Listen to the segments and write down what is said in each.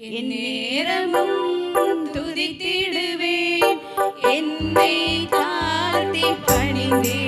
என் நேரமும் துதித்திடுவேன். என்னை தாழ்த்தி பணிந்தேன்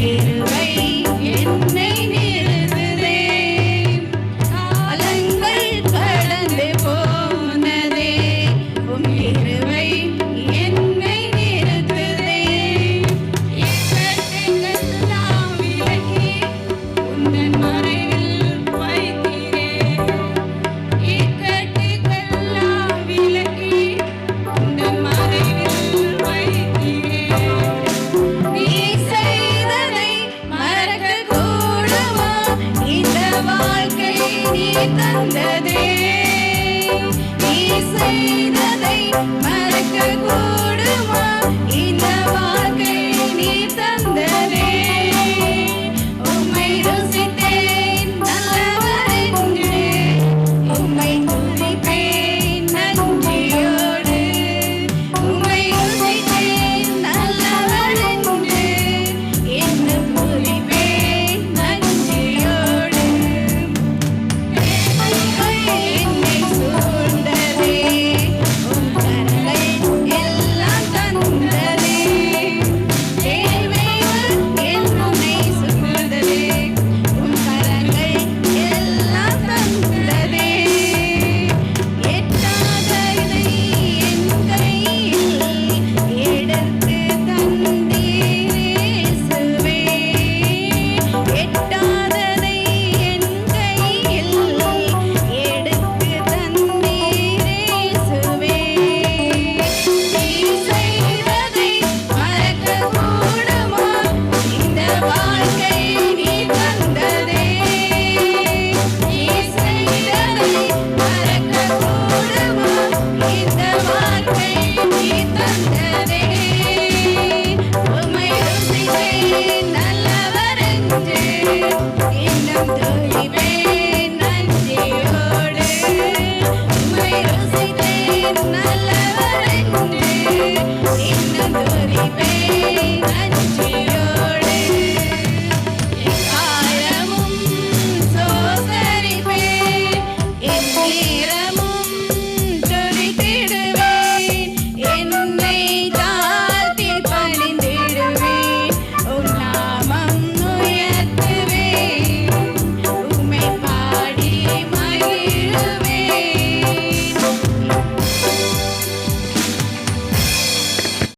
get away. தந்ததே நீ செய்ததை மறக்க I'm